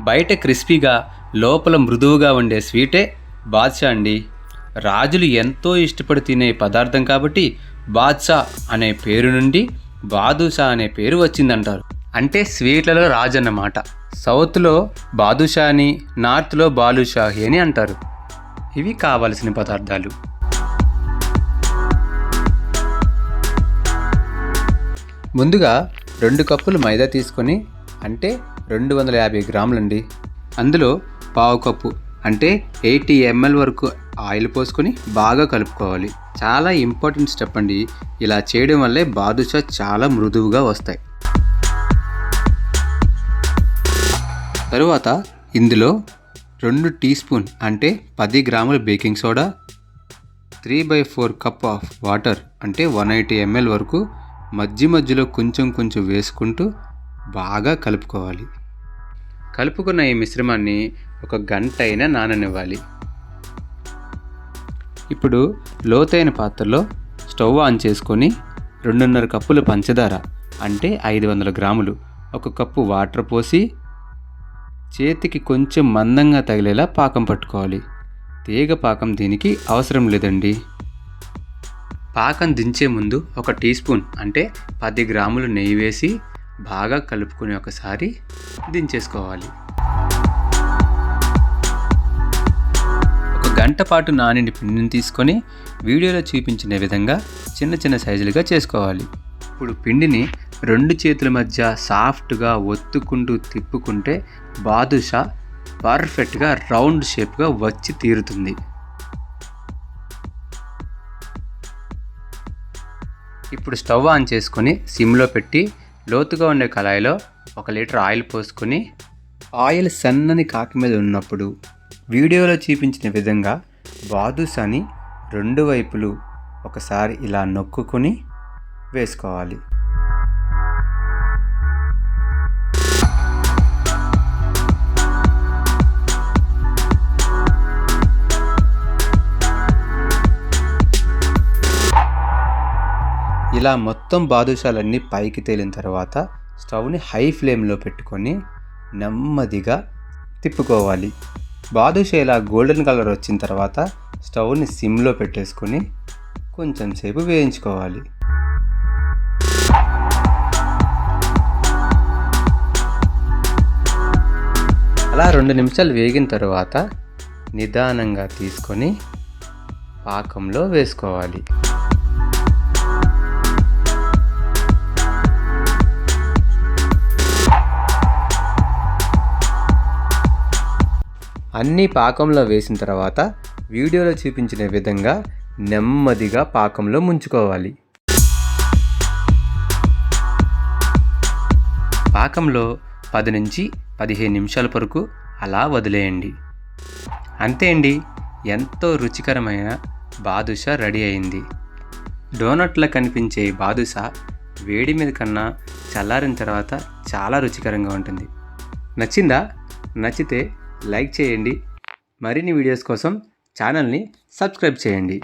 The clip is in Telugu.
బయట క్రిస్పీగా లోపల మృదువుగా ఉండే స్వీటే బాద్షా అండి. రాజులు ఎంతో ఇష్టపడి తినే పదార్థం కాబట్టి బాద్షా అనే పేరు నుండి బాదుషా అనే పేరు వచ్చిందంటారు. అంటే స్వీట్లలో రాజు అన్నమాట సౌత్లో బాదుషా అని నార్త్లో బాలుషాహి అని అంటారు. ఇవి కావలసిన పదార్థాలు. ముందుగా రెండు కప్పులు మైదా తీసుకొని అంటే రెండు వందల యాభై గ్రాములండి. అందులో పావు కప్పు అంటే ఎయిటీ ఎంఎల్ వరకు ఆయిల్ పోసుకొని బాగా కలుపుకోవాలి. చాలా ఇంపార్టెంట్ స్టెప్ అండి. ఇలా చేయడం వల్లే బాదుషా చాలా మృదువుగా వస్తాయి. తరువాత ఇందులో రెండు టీ స్పూన్ అంటే పది గ్రాముల baking soda three by four cup of water అంటే వన్ ఎయిటీ ఎంఎల్ వరకు మధ్య మధ్యలో కొంచెం కొంచెం వేసుకుంటూ బాగా కలుపుకోవాలి. కలుపుకున్న ఈ మిశ్రమాన్ని ఒక గంట అయినా నాననివ్వాలి. ఇప్పుడు లోతైన పాత్రలో స్టవ్ ఆన్ చేసుకొని రెండున్నర కప్పుల పంచదార అంటే ఐదు వందల గ్రాములు ఒక కప్పు వాటర్ పోసి చేతికి కొంచెం మందంగా తగిలేలా పాకం పట్టుకోవాలి. తీగ పాకం దీనికి అవసరం లేదండి. పాకం దించే ముందు ఒక టీ స్పూన్ అంటే పది గ్రాములు నెయ్యి వేసి బాగా కలుపుకొని ఒకసారి దించేసుకోవాలి. ఒక గంట పాటు నానిని పిండిని తీసుకొని వీడియోలో చూపించిన విధంగా చిన్న చిన్న సైజులుగా చేసుకోవాలి. ఇప్పుడు పిండిని రెండు చేతుల మధ్య సాఫ్ట్గా ఒత్తుకుంటూ తిప్పుకుంటే బాదుషా పర్ఫెక్ట్గా రౌండ్ షేప్గా వచ్చి తీరుతుంది. ఇప్పుడు స్టవ్ ఆన్ చేసుకొని సిమ్లో పెట్టి లోతుగా ఉండే కళాయిలో ఒక లీటర్ ఆయిల్ పోసుకొని ఆయిల్ సన్నని కాకి మీద ఉన్నప్పుడు వీడియోలో చూపించిన విధంగా బాదుషాని రెండు వైపులు ఒకసారి ఇలా నొక్కుకొని వేసుకోవాలి. ఇలా మొత్తం బాదుషాలన్నీ పైకి తేలిన తర్వాత స్టవ్ని హై ఫ్లేమ్లో పెట్టుకొని నెమ్మదిగా తిప్పుకోవాలి. బాదుషా ఇలా గోల్డెన్ కలర్ వచ్చిన తర్వాత స్టవ్ని సిమ్లో పెట్టేసుకొని కొంచెం సేపు వేయించుకోవాలి. అలా రెండు నిమిషాలు వేగిన తర్వాత నిదానంగా తీసుకొని పాకంలో వేసుకోవాలి. అన్నీ పాకంలో వేసిన తర్వాత వీడియోలో చూపించిన విధంగా నెమ్మదిగా పాకంలో ముంచుకోవాలి. పాకంలో పది నుంచి పదిహేను నిమిషాల వరకు అలా వదిలేయండి. అంతే అండి ఎంతో రుచికరమైన బాదుషా రెడీ అయింది. డోనట్లో కనిపించే బాదుషా వేడి మీద కన్నా చల్లారిన తర్వాత చాలా రుచికరంగా ఉంటుంది. నచ్చిందా? నచ్చితే లైక్ చేయండి. మరిన్ని వీడియోస్ కోసం ఛానల్ని సబ్స్క్రైబ్ చేయండి.